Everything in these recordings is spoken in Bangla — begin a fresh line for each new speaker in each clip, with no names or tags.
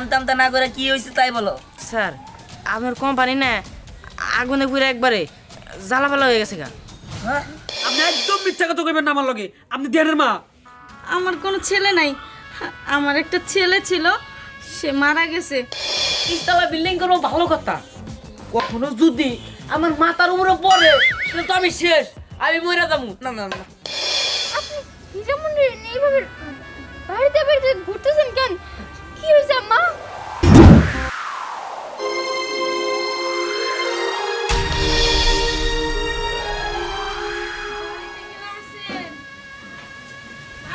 আনতে আনতে না করে কি হয়েছে তাই বলো।
স্যার আমার কোম্পানি না আগুনে পুরো একবারে জ্বালা ফালা হয়ে গেছে গা।
হ্যাঁ?
আপনি একদম মিথ্যা কথা কইবেন না আমার লগে। আপনি দিয়ানের মা।
আমার কোনো ছেলে নাই। আমার একটা ছেলে ছিল সে মারা গেছে।
তিনতলা বিল্ডিং করব ভালো কথা। কখনো যদি আমার মাথার উপরে পড়ে তাহলে তো আমি শেষ। আমি মরে যাব। না না না।
যেমন এইভাবে বাড়িতে বাড়িতে ঘুরতেছেন কেন? কি হয়েছে আম্মা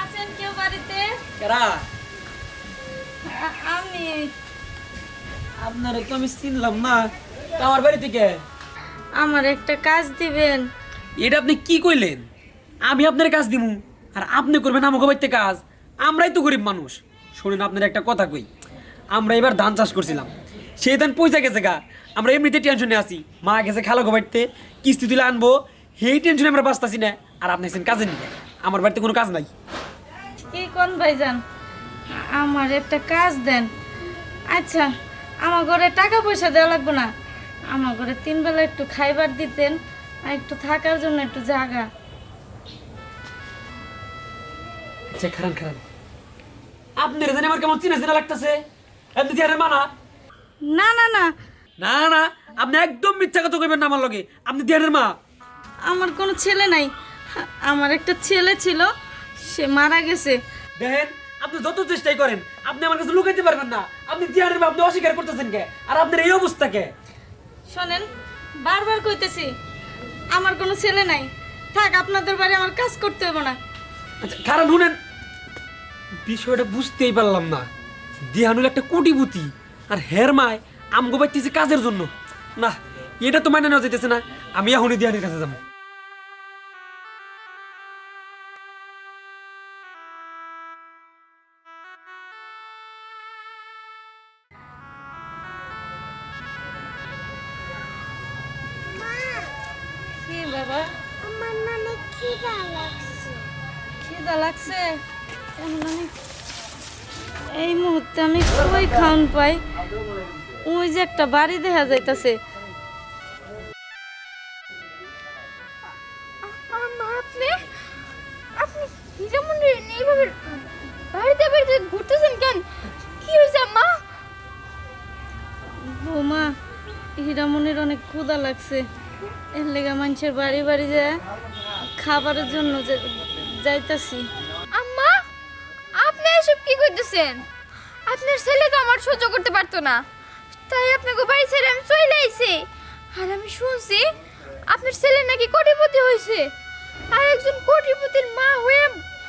আছেন কেউ বাড়িতে?
কেরা?
আমি।
আপনারে তো আমি চিনলাম না। তা আমার বাড়ি থেকে
আমার একটা কাজ দিবেন।
এটা আপনি কি কইলেন? আমি আপনার কাজ দিমু। আর আপনি করবেন আমাকে বাড়িতে কাজ। আমরাই তো গরিব মানুষ। শুনেন আপনার একটা কথা কই। আমরা এবার ধান চাষ করছিলাম। সেই ধান পয়সা গেছে গা। আমরা এমনিতে টেনশনে আছি। মা গেছে খালা গো বাড়িতে কিস্তি তুলে আনব। সেই টেনশনে আমরা বাঁচতাছি না। আর আপনি আছেন কাজের নিয়ে আমার বাড়িতে কোনো কাজ নাই।
কি কোন ভাইজান? আমার একটা কাজ দেন। আচ্ছা আমার ঘরে টাকা পয়সা দেওয়া লাগবে না। আমার ঘরে তিন বেলা একটু খাইবার দিতেন আর একটু থাকার জন্য একটু জায়গা
আচ্ছা খারান খারান। আপনার জানি আমার কেমন চিনা চিনা লাগতেছে আপনি দিয়ারের মানা?
না না না।
না না আপনি একদম মিথ্যা কথা কইবেন না আমার লগে। আপনি দিয়ারের মা।
আমার কোনো ছেলে নাই। আমার একটা ছেলে ছিল সে মারা গেছে।
দেখেন আপনি যত চেষ্টাই করেন আপনি আমার কাছে লুকাইতে পারবেন না। আপনি দিয়ারের মা আপনি অস্বীকার করতেছেন কে? আর আপনার এই অবস্থা কে?
শোনেন বারবার কইতেছি আমার কোনো ছেলে নাই। থাক আপনাদের বাড়ি আমার কাজ করতে হবে না।
আচ্ছা কারণ শুনেন বিষয়টা বুঝতেই পারলাম না। দিহানুল একটা কোটিপতি আর হের মায় আমগো বাইতেছে কাজের জন্য। না এটা তো মানে নেওয়া যেতেছে না আমি এখনই দিহানের কাছে যাব।
কি বাবা?
আমার নামে খিদা লাগছে।
খিদা লাগছে? এই মুহূর্তে আমি কই খাওন পাই? ওই যে একটা বাড়ি দেখা যাইতাছে। বৌমা হীরামনির অনেক ক্ষুধা লাগছে। এর লেগে মানুষের বাড়ি বাড়ি যায় খাবারের জন্য যাইতাছি।
করতেছেন আপনার ছেলে তো আমার সহ্য করতে পারতো না। তাই আপনাকে বাড়ি ছেড়ে আমি চলে আইছি। আর আমি শুনছি, আপনার ছেলে নাকি কোটিপতি হয়েছে। আর একজন কোটিপতির মা হয়ে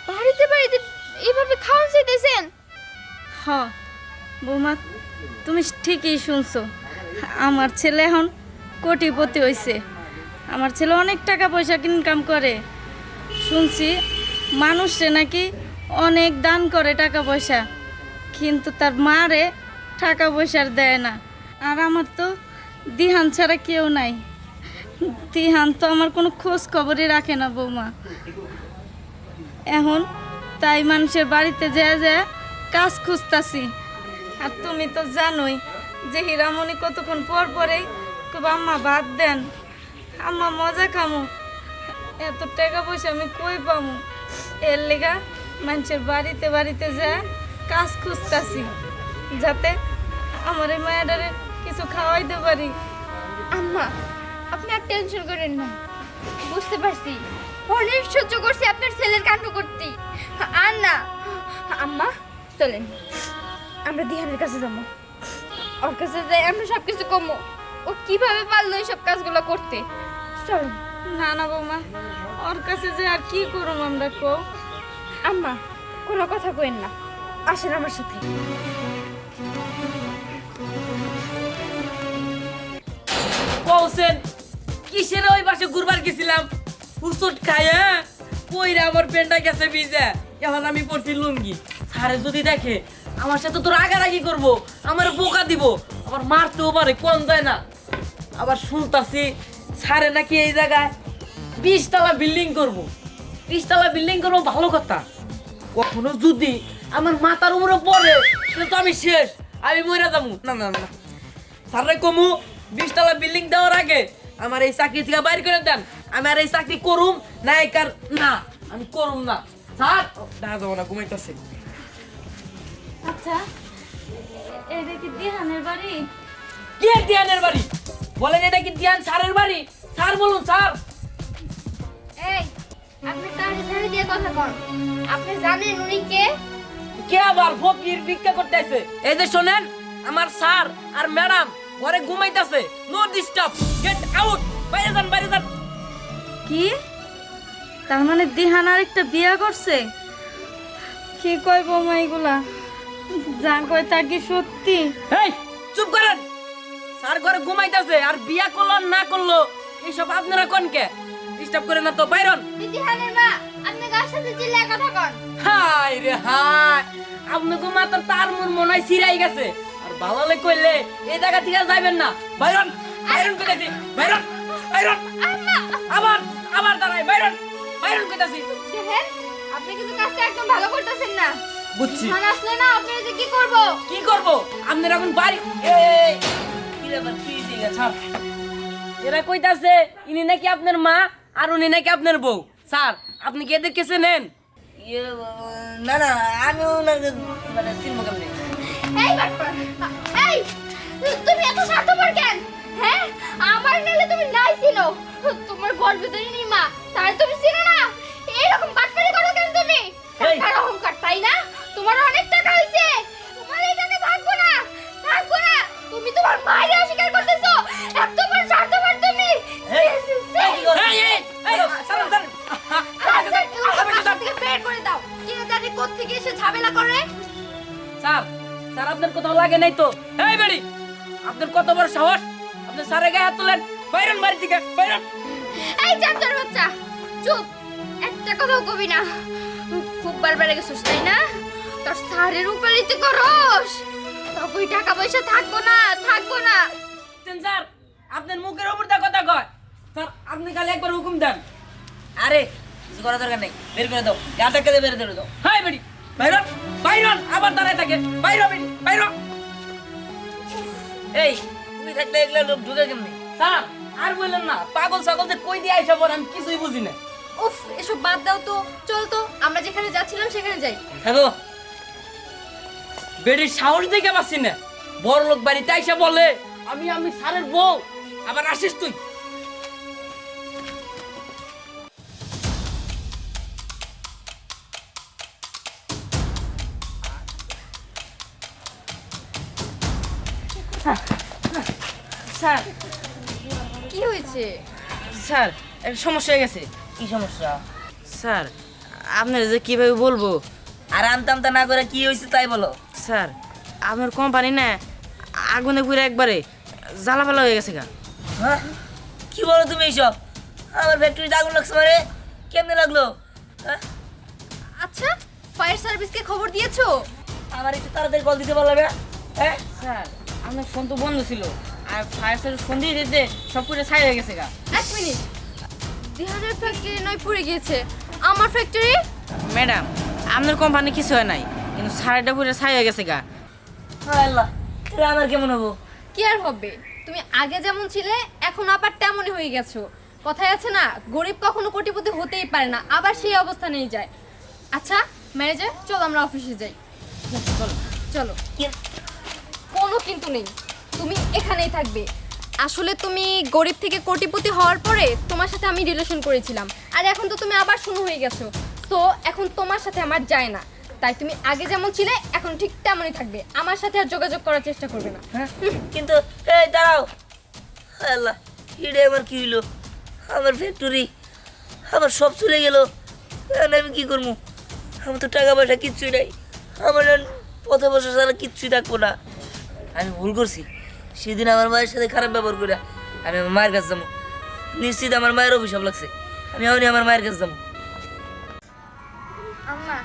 বাড়িতে বাড়িতে এইভাবে খাওয়ান চাইতেছেন।
হ বৌমা, তুমি ঠিকই শুনছো। আমার ছেলে এখন কোটিপতি হয়েছে। আমার ছেলে অনেক টাকা পয়সা ইনকাম করে। শুনছি, মানুষে নাকি অনেক দান করে টাকা পয়সা, কিন্তু তার মারে টাকা পয়সার দেয় না। আর আমার তো দিহান ছাড়া কেউ নাই। দিহান তো আমার কোনো খোঁজ খবরই রাখে না বৌমা। এখন তাই মানুষের বাড়িতে যায় যায় কাজ খুঁজতাছি। আর তুমি তো জানোই যে হীরামণি কতক্ষণ পর পরেই খুব আম্মা ভাত দেন। আম্মা মজা খামু। এত টাকা পয়সা আমি কই পামু? এর লেগা মানুষের বাড়িতে বাড়িতে যা কাজ খুঁজতাছি যাতে আমার এই মায়াডারে কিছু খাওয়াইতে পারি।
আম্মা আপনি আর টেনশন করেন না। বুঝতে পারছি। অনেক সহ্য করছি আপনার ছেলের কাণ্ড করতে। আর না আম্মা চলেন। আমরা দিহানের কাছে যাব। ওর কাছে যাই আমরা সব কিছু কমো। ও কীভাবে পারল এইসব কাজগুলো করতে? চলেন।
না না বৌমা ওর কাছে যে আর কি করুম আমরা কো
আম্মা, কোনো কথা কইেন না। আসেন আমার সাথে।
কৌছেন কিসের ওই পাশে ঘুরবার গেছিলাম? হুসুট খায় কইরা আমার পেনটা গেছে ভিজে। এখন আমি পড়ছি লুঙ্গি। স্যারে যদি দেখে, আমার সাথে তো রাগারাগি করব, আমার বোকা দিব। আবার মারতেও পারে, কোন যায় না। আবার শুনতাছি, স্যারে নাকি এই জায়গায় বিশতলা বিল্ডিং করব। বিশতলা বিল্ডিং করব ভালো কথা। কখনো যদি আমার মাথার উপরে পড়ে তো আমি শেষ আমি মরে যাব। না না না। স্যারে কমু বিশতলা বিল্ডিং দেওয়ার আগে আমার এই চাকরি থেকে বাইর করে দেন। আমি আর এই চাকরি করুম না একার না আমি করুম না। স্যার! দেখা যাব না ঘুমাইতেছে।
আচ্ছা এটা কি দিহানের বাড়ি।
কে দিয়ানের বাড়ি? বলেন এটা কি দিয়ান স্যারের বাড়ি? স্যার বলুন স্যার!
আপনি কারে ছেড়ে দিয়ে কথা কন। আপনি জানেন উনি কে?
কে আবার ফকির ভিক্ষা করতে আছে এই যে শোনেন আমার স্যার আর ম্যাডাম ঘরে ঘুমাইতেছে। নো ডিস্টার্ব গেট আউট বাইরে যান বাইরে যান।
কি? তার মানে দিহান আর একটা বিয়া করছে? কি কয় বৌমা এগুলা? যা কয় তা কি সত্যি?
এই চুপ করেন। স্যার ঘরে ঘুমাইতেছে আর বিয়া করল না করল এইসব আপনারা কোন কে? ডিস্টার্ব করে না তো বাইরন।
দিদি হানের মা আপনি কার সাথে চিল্লায় কথা কন?
হাই রে হাই আপনাকে মাত্র তার মন মনে হয় সিরাই গেছে। আর ভালো কইলে এই জায়গা থেকে যাবেন না। বাইরন বাইরন কইতাছি বাইরন বাইরন। আবার আবার দাঁড়াই বাইরন বাইরন কইতাছি।
দেখেন আপনি কিন্তু কাজটা একদম ভালো করতেছেন না।
বুঝছি।
দিহান আসলে না আপনারা যে কি করব?
কি করব? আপনার এখন বাড়ি এই কি ব্যাপার কি দিকে ছাড়। এরা কইতাছে ইনি নাকি আপনার মা আর উনি নাকি আপনার বউ। স্যার আপনি কি এদের কেসে নেন না না আমি ওনাকে মানে চিনবো কেমনি?
এই বাটপার এই তুমি এত স্বার্থপর কেন? হ্যাঁ আমার নালে তুমি নাই ছিল তোমার গর্বে তো নি মা তার তুমি ছিল না? এরকম বাটপারি করো কেন তুমি। টাকার অহংকার তাই না? তোমার অনেক টাকা হইছে। তোমার টাকা থাকব না থাকব না। তুমি তোমার মায়ের
আপনার কোথাও লাগে নাই তো? এই বেড়ি আপনার কত বড় সাহস? আপনি স্যারের গায়ে হাত তোলেন। বাইরন বাড়ি থেকে বাইরন।
এই চাচার বাচ্চা চুপ। একটা কথাও কবি না। খুব বারবার গেছিস তাই না? তোর সারের উপরে তুই করস। তবে টাকা পয়সা থাকব না থাকব না।
স্যার আপনার মুখের উপর দিয়ে কথা কয়। স্যার আপনি খালি একবার হুকুম দেন। আরে কিছু করার দরকার নেই। বের করে দাও। গাটাকে বের করে দাও। হাই বেড়ি বাইরন বাইরন আবার দাঁড়ায় থাকে। বাইর বাইর এই তুমি থাকলে এগুলা লোক ঢুকে কেমনি? স্যার আর বললেন না পাগল ছাগলদের কই দিয়ে আইসা পর আমি কিছুই বুঝি না।
উফ এসব বাদ দাও তো চল তো আমরা যেখানে যাচ্ছিলাম সেখানে যাই।
হ্যালো বেড়ির সাহস দেখে পাচ্ছি না। বড় লোক বাড়িতে আইসা বলে আমি আমি স্যারের বউ আবার আসিস তুই।
স্যার।
কি হয়েছে?
স্যার একটা সমস্যা হয়ে গেছে।
কি সমস্যা?
স্যার আপনার যে কীভাবে বলব?
আর আমতামতা না করে কি হয়েছে তাই বলো।
স্যার আমার কোম্পানি না আগুনে পুরো একবারে জ্বালা ফালা হয়ে গেছে গা।
হ্যাঁ? কি বলো তুমি এইসব? আমার ফ্যাক্টরিতে আগুন লাগছে মানে? কেমনে লাগল? হ্যাঁ?
আচ্ছা ফায়ার সার্ভিসকে খবর দিয়েছ?
আমার একটু তাড়াতাড়ি কল দিতে পারবে হ্যাঁ?
স্যার আমার ফোন তো বন্ধ ছিল। আর ফায়ার সার্ভিস ফোন দিয়ে দিতে সব পুরো ছাই হয়ে গেছে গা।
এক মিনিট। ফ্যাক্টরি নয় পুড়ে গিয়েছে। আমার ফ্যাক্টরি
ম্যাডাম আপনার কোম্পানি কিছু হয় নাই কিন্তু সাড়েটা পুরো ছাই হয়ে গেছে গা।
আল্লাহ এটা আমার কেমন হব?
কি আর হবে? তুমি আগে যেমন ছিলে এখন আবার তেমনই হয়ে গেছো। কথায় আছে না গরিব কখনো কোটিপতি হতেই পারে না আবার সেই অবস্থা নিয়ে যায়। আচ্ছা ম্যানেজার চলো আমরা অফিসে যাই। চলো।
কি-
কোনো কিন্তু নেই। তুমি এখানেই থাকবে। আসলে তুমি গরিব থেকে কোটিপতি হওয়ার পরে তোমার সাথে আমি রিলেশন করেছিলাম। আর এখন তো তুমি আবার শুরু হয়ে গেছো। তো এখন তোমার সাথে আমার যায় না। তাই তুমি আগে যেমন ছিলে, এখন ঠিক তেমনই থাকবে। আমার সাথে আর যোগাযোগ করার চেষ্টা করবে না।
হ্যাঁ? কিন্তু, এই দাঁড়াও। আল্লাহ এটা আমার কি হইল? আমার ফ্যাক্টরি আমার সব চলে গেল। এখন আমি কি করব? আমার তো টাকা পয়সা কিচ্ছুই নাই। আমার পথে বসে ছাড়া কিচ্ছুই থাকব না। আমি ভুল করছি। সেদিন আমার মায়ের সাথে খারাপ ব্যবহার করে আমি আমার মায়ের কাছে যাব। নিশ্চিত আমার মায়ের অভিশাপ লাগছে। আমি এমনি আমার মায়ের কাছে যাব।
আম্মা,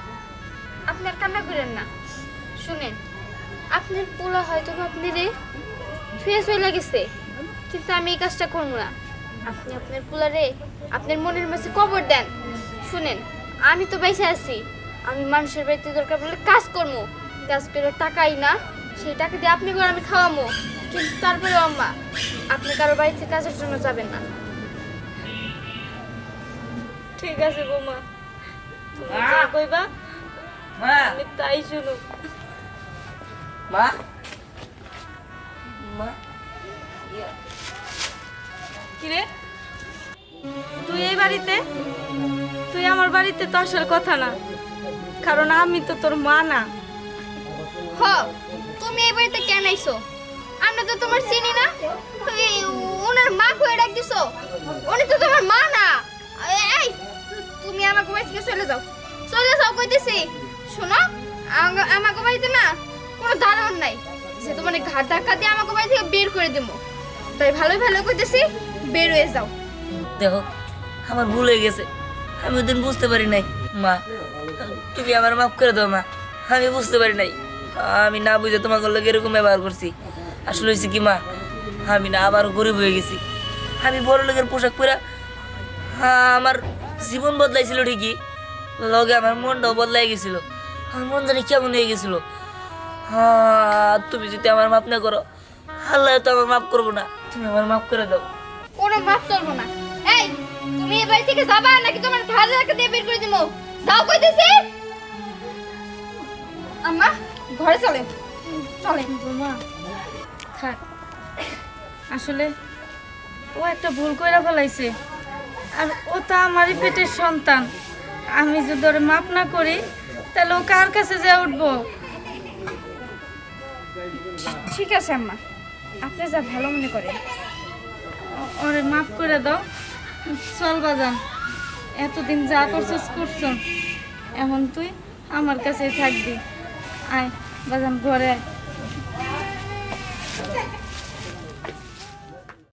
আপনি আর কান্না করেন না। শুনেন, আপনার পোলা হয়তো বা আপনি রে ধুয়ে চলে গেছে, কিন্তু আমি এই কাজটা করব না। আপনি আপনার পোলারে আপনার মনের মাঝে কবর দেন। শুনেন, আমি তো বেঁচে আছি। আমি মানুষের বাড়িতে দরকার পড়লে কাজ করব। কাজ করে টাকাই না সেই টাকা দিয়ে আপনি করে আমি খাওয়াবো কিন্তু তারপরে আম্মা আপনি কারও বাড়িতে কাজের জন্য যাবেন না।
ঠিক আছে বৌমা তুমি যা কইবা আমি তাই শুনো।
মা! মা!
কিরে? তুই এই বাড়িতে? তুই আমার বাড়িতে তো আসার কথা না। কারণ আমি তো তোর মা না।
হ। তুমি এই বাড়িতে কেন আইছো? আমরা তো তোমার চিনি না। ওনার মা কয়ে ডাক দিছো। উনি তো তোমার মা না। এই, তুমি আমাকে বাড়ি থেকে চলে যাও। চলে যাও কইতেছি। শোনো, আমা- আমাকে বাড়িতে না কোনো ধারণ নাই। যে তোমার ঘাট ধাক্কা দিয়ে আমাকে বাড়ি থেকে বের করে দেবো তাই ভালোই ভালো কইতেছি, বের হয়ে যাও।
দেখো, আমার ভুল হয়ে গেছে। আমি ওদিন বুঝতে পারি নাই। মা, তুমি আমার মাফ করে দাও, মা। আমি বুঝতে পারি নাই। আমি না বুঝে তোমাকে লোক এরকম ব্যবহার করছি। আসলে হয়েছে কি মা? আমি না আবার গরিব হয়ে গেছি। আমি বড় লোকের পোশাক পরা হ্যাঁ আমার জীবন বদলাইছিল ঠিকই, লগে আমার মনটাও বদলাই গেছিল। আমার মন জানি কেমন হয়ে গেছিল। হ্যাঁ তুমি যদি আমার মাফ না করো, আল্লাহ তো আমার মাফ করব না। তুমি আমার মাফ করে দাও।
কোনো মাপ না। এই, তুমি এ বাড়ি থেকে যাবা নাকি তোমার ঘাট ধাক্কা দিয়ে বের করে যাও কইতেছি। আম্মা ঘরে চলে। চলে।
বৌমা থাক। আসলে ও একটা ভুল কইরা ফেলাইছে। আর ও তো আমারই পেটের সন্তান। আমি যদি ওরে মাপ না করি তাহলে ও কার কাছে যা উঠবো?
ঠিক আছে আম্মা। আপনি যা ভালো মনে করেন।
ওরে মাফ করে দাও। চল বাজান এতদিন যা করছিস করছ এখন তুই আমার কাছে থাকবি। আয় বাজান ঘরে আয়।